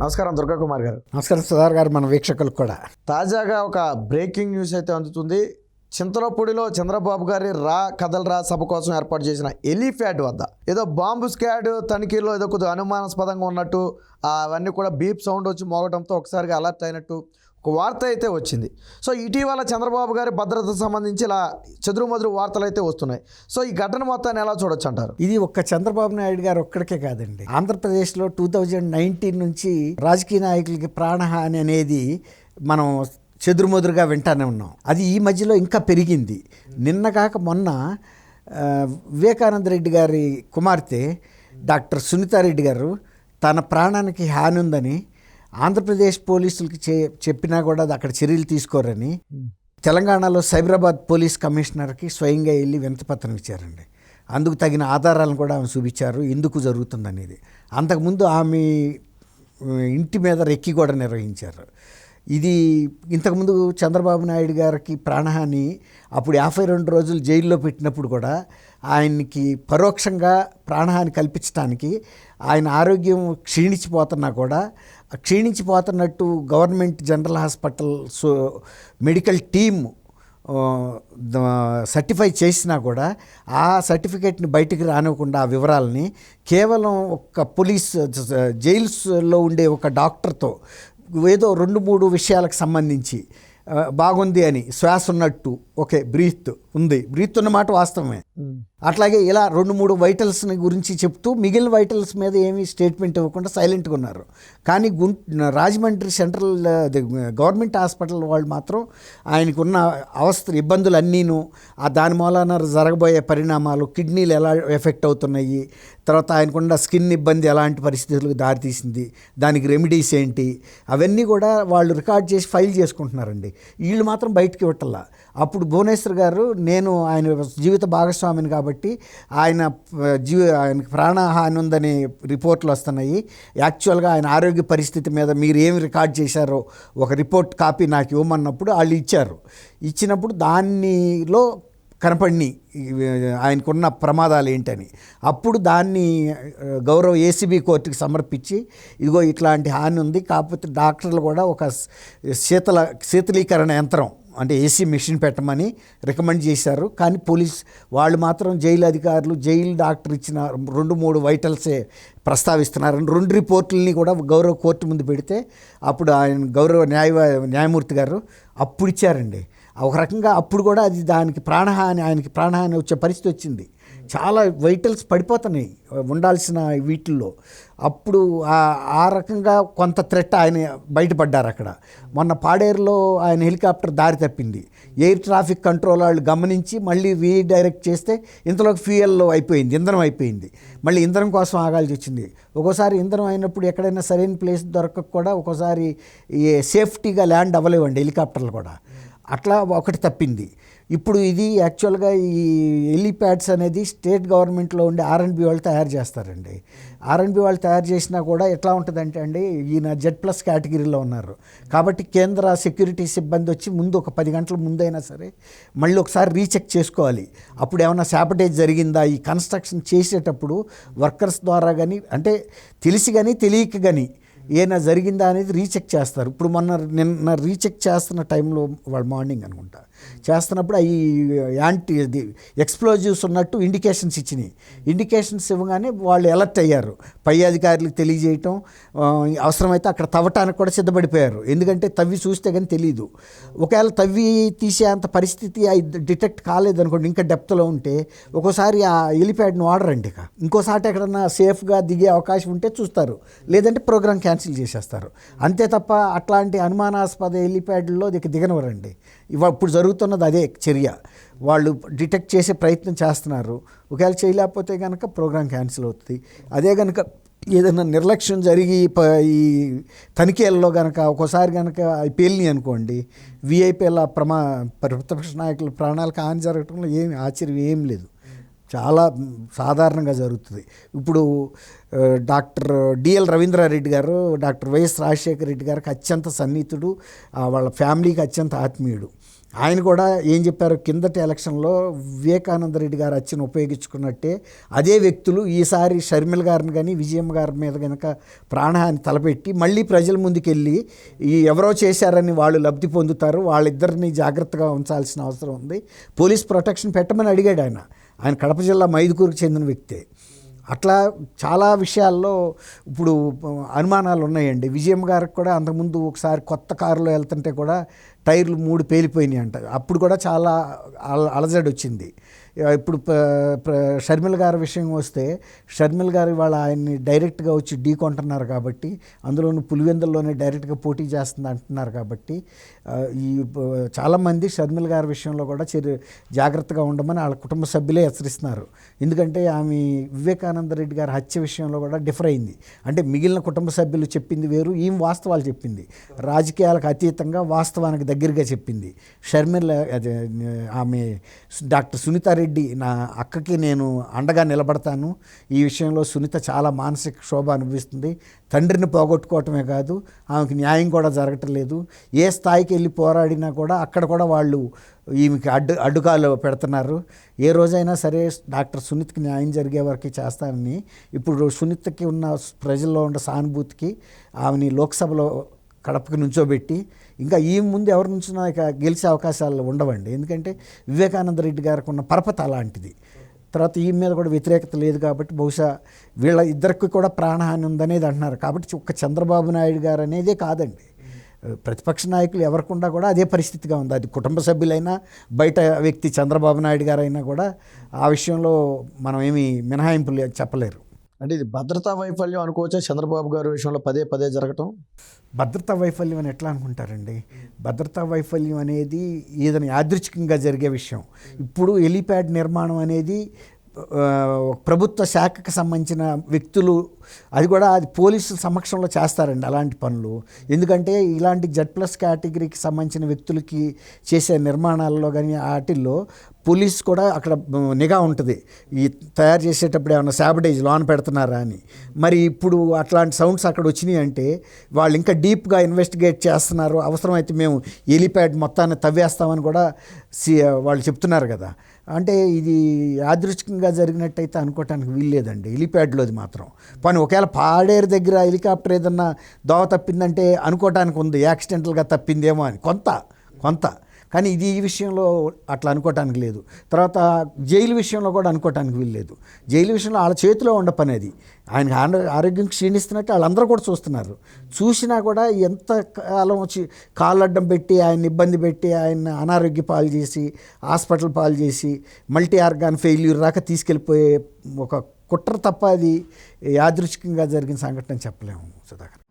నమస్కారం దుర్గా కుమార్ గారు. నమస్కారం సుధార్ గారు మన వీక్షకులకు కూడా. తాజాగా ఒక బ్రేకింగ్ న్యూస్ అయితే అందుతుంది. చింతలపూడిలో చంద్రబాబు గారి రా కదలరా సభ కోసం ఏర్పాటు చేసిన ఎలిఫ్యాడ్ వద్ద ఏదో బాంబు స్క్వాడ్ తనిఖీలో ఏదో కొద్దిగా అనుమానాస్పదంగా ఉన్నట్టు అవన్నీ కూడా బీప్ సౌండ్ వచ్చి మోగడంతో ఒకసారిగా అలర్ట్ అయినట్టు ఒక వార్త అయితే వచ్చింది. సో ఇటీవల చంద్రబాబు గారి భద్రతకు సంబంధించి ఇలా చెదురుమదురు వార్తలు అయితే వస్తున్నాయి. సో ఈ ఘటన మొత్తాన్ని ఎలా చూడొచ్చు అంటారు? ఇది ఒక్క చంద్రబాబు నాయుడు గారు ఒక్కడికే కాదండి. ఆంధ్రప్రదేశ్లో టూ థౌజండ్ నైన్టీన్ నుంచి రాజకీయ నాయకులకి ప్రాణహాని అనేది మనం చెదురుమదురుగా వింటానే ఉన్నాం. అది ఈ మధ్యలో ఇంకా పెరిగింది. నిన్న కాక మొన్న వివేకానంద రెడ్డి గారి కుమార్తె డాక్టర్ సునీతారెడ్డి గారు తన ప్రాణానికి హాని ఉందని ఆంధ్రప్రదేశ్ పోలీసులకి చెప్పినా కూడా అది అక్కడ చర్యలు తీసుకోరని తెలంగాణలో సైబరాబాద్ పోలీస్ కమిషనర్కి స్వయంగా వెళ్ళి వినతిపత్రం ఇచ్చారండి. అందుకు తగిన ఆధారాలను కూడా ఆమె చూపించారు. ఎందుకు జరుగుతుందనేది. అంతకుముందు ఆమె ఇంటి మీద రెక్కి కూడా నిర్వహించారు. ఇది ఇంతకుముందు చంద్రబాబు నాయుడు గారికి ప్రాణహాని అప్పుడు యాభై రెండు రోజులు జైల్లో పెట్టినప్పుడు కూడా ఆయనకి పరోక్షంగా ప్రాణహాని కల్పించడానికి ఆయన ఆరోగ్యం క్షీణించిపోతున్నా కూడా క్షీణించిపోతున్నట్టు government general hospital so medical team certify చేసినా కూడా ఆ సర్టిఫికేట్ని బయటికి రానివ్వకుండా ఆ వివరాలని కేవలం ఒక పోలీస్ జైల్స్లో ఉండే ఒక డాక్టర్తో ఏదో రెండు మూడు విషయాలకు సంబంధించి బాగుంది అని శ్వాస ఉన్నట్టు. ఓకే బ్రీత్ ఉంది. బ్రీత్ ఉన్న మాట వాస్తవమే. అట్లాగే ఇలా రెండు మూడు వైటల్స్ని గురించి చెప్తూ మిగిలిన వైటల్స్ మీద ఏమీ స్టేట్మెంట్ ఇవ్వకుండా సైలెంట్గా ఉన్నారు. కానీ గుం రాజమండ్రి సెంట్రల్ గవర్నమెంట్ హాస్పిటల్ వాళ్ళు మాత్రం ఆయనకున్న అవస్థ ఇబ్బందులు అన్నీను ఆ దాని మూలాన జరగబోయే పరిణామాలు కిడ్నీలు ఎలా ఎఫెక్ట్ అవుతున్నాయి తర్వాత ఆయనకున్న స్కిన్ ఇబ్బంది ఎలాంటి పరిస్థితులకు దారితీసింది దానికి రెమెడీస్ ఏంటి? అవన్నీ కూడా వాళ్ళు రికార్డ్ చేసి ఫైల్ చేసుకుంటున్నారండి. వీళ్ళు మాత్రం బయటికి ఇవ్వటల్లా అప్పుడు భువనేశ్వర్ గారు నేను ఆయన జీవిత భాగస్వామిని కాబట్టి ఆయన జీవ జీవి ఆయనకి ప్రాణహాని ఉందని రిపోర్ట్లు వస్తున్నాయి. యాక్చువల్గా ఆయన ఆరోగ్య పరిస్థితి మీద మీరు ఏమి రికార్డ్ చేశారో ఒక రిపోర్ట్ కాపీ నాకు ఇవ్వమన్నప్పుడు వాళ్ళు ఇచ్చారు. ఇచ్చినప్పుడు దానిలో కనపడిని. ఆయనకున్న ప్రమాదాలు ఏంటని. అప్పుడు దాన్ని గౌరవ ఏసీబీ కోర్టుకి సమర్పించి ఇగో ఇట్లాంటి హాని ఉంది కాకపోతే డాక్టర్లు కూడా ఒక శీతల శీతలీకరణ యంత్రం అంటే ఏసీ మిషన్ పెట్టమని రికమెండ్ చేశారు. కానీ పోలీస్ వాళ్ళు మాత్రం జైలు అధికారులు జైలు డాక్టర్ ఇచ్చిన రెండు మూడు వైటల్సే ప్రస్తావిస్తున్నారు రెండు రిపోర్టులని కూడా గౌరవ కోర్టు ముందు పెడితే అప్పుడు ఆయన గౌరవ న్యాయ న్యాయమూర్తి గారు అప్పుడు ఇచ్చారండి ఒక రకంగా అప్పుడు కూడా అది దానికి ప్రాణహాని ఆయనకి ప్రాణహాని వచ్చే పరిస్థితి వచ్చింది. చాలా వైటల్స్ పడిపోతున్నాయి ఉండాల్సిన వీటిల్లో. అప్పుడు ఆ- రకంగా కొంత థ్రెట్ ఆయన బయటపడ్డారు అక్కడ. మొన్న పాడేరులో ఆయన హెలికాప్టర్ దారి తప్పింది. ఎయిర్ ట్రాఫిక్ కంట్రోల్ వాళ్ళు గమనించి మళ్ళీ రీడైరెక్ట్ చేస్తే ఇంతలోకి ఫ్యూయల్లో అయిపోయింది ఇంధనం అయిపోయింది. మళ్ళీ ఇంధనం కోసం ఆగాల్సి వచ్చింది. ఒక్కోసారి ఇంధనం అయినప్పుడు ఎక్కడైనా సరైన ప్లేస్ దొరకక కూడా ఒక్కోసారి సేఫ్టీగా ల్యాండ్ అవ్వలేవండి హెలికాప్టర్లు కూడా. అట్లా ఒకటి తప్పింది. ఇప్పుడు ఇది యాక్చువల్గా ఈ ఎలిప్యాడ్స్ అనేది స్టేట్ గవర్నమెంట్లో ఉండే ఆర్ఎన్బి వాళ్ళు తయారు చేస్తారండి. ఆర్ఎన్బి వాళ్ళు తయారు చేసినా కూడా ఎట్లా ఉంటుందంటే అండి ఈయన జెడ్ ప్లస్ కేటగిరీలో ఉన్నారు. కాబట్టి కేంద్ర సెక్యూరిటీ సిబ్బంది వచ్చి ముందు ఒక పది గంటల ముందైనా సరే మళ్ళీ ఒకసారి రీచెక్ చేసుకోవాలి. అప్పుడు ఏమైనా శాపటేజ్ జరిగిందా? ఈ కన్స్ట్రక్షన్ చేసేటప్పుడు వర్కర్స్ ద్వారా కానీ అంటే తెలిసి కానీ తెలియక కానీ ఏమైనా జరిగిందా అనేది రీచెక్ చేస్తారు. ఇప్పుడు మొన్న నిన్న రీచెక్ చేస్తున్న టైంలో వాళ్ళు మార్నింగ్ అనుకుంటా. చేస్తున్నప్పుడు అవి యాంటీ ఎక్స్ప్లోజివ్స్ ఉన్నట్టు ఇండికేషన్స్ ఇచ్చినాయి. ఇండికేషన్స్ ఇవ్వగానే వాళ్ళు అలర్ట్ అయ్యారు. పై అధికారులకు తెలియజేయటం అవసరమైతే అక్కడ తవ్వటానికి కూడా సిద్ధపడిపోయారు. ఎందుకంటే తవ్వి చూస్తే కానీ తెలియదు ఒకవేళ తవ్వి తీసే అంత పరిస్థితి డిటెక్ట్ కాలేదనుకోండి ఇంకా డెప్త్లో ఉంటే ఒక్కోసారి ఆ ఎలిప్యాడ్ని వాడరండి ఇక. ఇంకోసారి ఎక్కడన్నా సేఫ్గా దిగే అవకాశం ఉంటే చూస్తారు. లేదంటే ప్రోగ్రామ్ క్యాన్సిల్ క్యాన్సిల్ చేసేస్తారు. అంతే తప్ప అట్లాంటి అనుమానాస్పద హెలిప్యాడ్లో ఇక దిగనవరండి ఇప్పుడు జరుగుతున్నది అదే చర్య. వాళ్ళు డిటెక్ట్ చేసే ప్రయత్నం చేస్తున్నారు. ఒకవేళ చేయలేకపోతే కనుక ప్రోగ్రామ్ క్యాన్సిల్ అవుతుంది. అదే కనుక ఏదైనా నిర్లక్ష్యం జరిగి ప- ఈ తనిఖీలలో కనుక ఒక్కోసారి కనుక పేలిని అనుకోండి విఐపీల ప్రమా ప్రతిపక్ష నాయకుల ప్రాణాలకు హాని జరగడంలో ఏమి ఆశ్చర్యం ఏం లేదు. చాలా సాధారణంగా జరుగుతుంది. ఇప్పుడు డాక్టర్ డిఎల్ రవీంద్రారెడ్డి గారు డాక్టర్ వైఎస్ రాజశేఖర రెడ్డి గారికి అత్యంత సన్నిహితుడు వాళ్ళ ఫ్యామిలీకి అత్యంత ఆత్మీయుడు. ఆయన కూడా ఏం చెప్పారు? కిందటి ఎలక్షన్లో వివేకానంద రెడ్డి గారు అచ్చిన ఉపయోగించుకున్నట్టే అదే వ్యక్తులు ఈసారి షర్మిల గారిని కానీ విజయమ్మ గారి మీద కనుక ప్రాణహాని తలపెట్టి మళ్ళీ ప్రజల ముందుకెళ్ళి ఈ ఎవరో చేశారని వాళ్ళు లబ్ధి పొందుతారు వాళ్ళిద్దరిని జాగ్రత్తగా ఉంచాల్సిన అవసరం ఉంది. పోలీస్ ప్రొటెక్షన్ పెట్టమని అడిగాడు ఆయన. ఆయన కడప జిల్లా మైదుకూరుకు చెందిన వ్యక్తే. అట్లా చాలా విషయాల్లో ఇప్పుడు అనుమానాలు ఉన్నాయండి విజయం గారికి కూడా అంతకుముందు ఒకసారి కొత్త కారులో వెళ్తుంటే కూడా టైర్లు మూడు పేలిపోయినాయి అంట అప్పుడు కూడా చాలా అల అలజడి వచ్చింది ఇప్పుడు షర్మిల గారి విషయం వస్తే షర్మిల గారు వాళ్ళ ఆయన్ని డైరెక్ట్గా వచ్చి ఢీ కొంటున్నారు కాబట్టి అందులోనూ పులివెందుల్లోనే డైరెక్ట్గా పోటీ చేస్తుంది అంటున్నారు కాబట్టి ఈ చాలామంది షర్మిల గారి విషయంలో కూడా చర్య జాగ్రత్తగా ఉండమని వాళ్ళ కుటుంబ సభ్యులే హెచ్చరిస్తున్నారు. ఎందుకంటే ఆమె వివేకానంద రెడ్డి గారి హత్య విషయంలో కూడా డిఫర్ అయింది. అంటే మిగిలిన కుటుంబ సభ్యులు చెప్పింది వేరు ఈమె వాస్తవాలు చెప్పింది. రాజకీయాలకు అతీతంగా వాస్తవానికి దగ్గరగా చెప్పింది. షర్మిల అదే, ఆమె డాక్టర్ సునీతారెడ్డి రెడ్డి నా అక్కకి నేను అండగా నిలబడతాను. ఈ విషయంలో సునీత చాలా మానసిక క్షోభ అనుభవిస్తుంది. తండ్రిని పోగొట్టుకోవటమే కాదు ఆమెకి న్యాయం కూడా జరగటం లేదు. ఏ స్థాయికి వెళ్ళి పోరాడినా కూడా అక్కడ కూడా వాళ్ళు ఈమెకి అడ్డు అడ్డుకాలు పెడుతున్నారు. ఏ రోజైనా సరే డాక్టర్ సునీత్కి న్యాయం జరిగే వరకు చేస్తానని. ఇప్పుడు సునీతకి ఉన్న ప్రజల్లో ఉన్న సానుభూతికి ఆమెని లోక్సభలో కడపకి నుంచోబెట్టి ఇంకా ఈ ముందు ఎవరి నుంచి గెలిచే అవకాశాలు ఉండవండి. ఎందుకంటే వివేకానంద రెడ్డి గారికి ఉన్న పరపత అలాంటిది. తర్వాత ఈ మీద కూడా వ్యతిరేకత లేదు కాబట్టి బహుశా వీళ్ళ ఇద్దరికి కూడా ప్రాణహాని ఉందనేది అంటున్నారు. కాబట్టి ఒక్క చంద్రబాబు నాయుడు గారు అనేదే కాదండి. ప్రతిపక్ష నాయకులు ఎవరికుండా కూడా అదే పరిస్థితిగా ఉంది. అది కుటుంబ సభ్యులైనా బయట వ్యక్తి చంద్రబాబు నాయుడు గారైనా కూడా ఆ విషయంలో మనం ఏమీ మినహాయింపులు చెప్పలేరు. అంటే ఇది భద్రతా వైఫల్యం అనుకోవచ్చా? చంద్రబాబు గారి విషయంలో పదే పదే జరగటం? భద్రతా వైఫల్యం అని ఎట్లా అనుకుంటారండి? భద్రతా వైఫల్యం అనేది ఏదైనా యాదృచ్ఛికంగా జరిగే విషయం. ఇప్పుడు ఎలిప్యాడ్ నిర్మాణం అనేది ప్రభుత్వ శాఖకు సంబంధించిన వ్యక్తులు అది కూడా అది పోలీసుల సమక్షంలో చేస్తారండి అలాంటి పనులు. ఎందుకంటే ఇలాంటి జడ్ ప్లస్ కేటగిరీకి సంబంధించిన వ్యక్తులకి చేసే నిర్మాణాల్లో కానీ వాటిల్లో పోలీస్ కూడా అక్కడ నిఘా ఉంటుంది. ఈ తయారు చేసేటప్పుడు ఏమైనా శాబటేజ్ లోన్ పెడుతున్నారా అని. మరి ఇప్పుడు అట్లాంటి సౌండ్స్ అక్కడ వచ్చినాయి అంటే వాళ్ళు ఇంకా డీప్గా ఇన్వెస్టిగేట్ చేస్తున్నారు. అవసరమైతే మేము ఎలిప్యాడ్ మొత్తాన్ని తవ్వేస్తామని కూడా సి వాళ్ళు చెప్తున్నారు కదా. అంటే ఇది యాదృచ్ఛికంగా జరిగినట్టయితే అనుకోవటానికి వీల్లేదండి. హెలిప్యాడ్లోది మాత్రం. పని ఒకవేళ పాడేరు దగ్గర హెలికాప్టర్ ఏదన్నా దోవ తప్పిందంటే అనుకోవటానికి ఉంది. యాక్సిడెంటల్గా తప్పిందేమో అని. కొంత కొంత. కానీ ఇది ఈ విషయంలో అట్లా అనుకోవటానికి లేదు. తర్వాత జైలు విషయంలో కూడా అనుకోవటానికి వీల్లేదు. జైలు విషయంలో వాళ్ళ చేతిలో ఉండ పని అది. ఆయన ఆరోగ్యం క్షీణిస్తున్నట్టు వాళ్ళందరూ కూడా చూస్తున్నారు. చూసినా కూడా ఎంత కాలం వచ్చి కాళ్ళడ్డం పెట్టి ఆయన ఇబ్బంది పెట్టి ఆయన అనారోగ్య పాలు చేసి హాస్పిటల్ పాలు చేసి మల్టీ ఆర్గాన్ ఫెయిల్యూర్ రాక తీసుకెళ్ళిపోయే ఒక కుట్ర తప్ప అది యాదృచ్ఛికంగా జరిగిన సంఘటన చెప్పలేము సుధాకర్.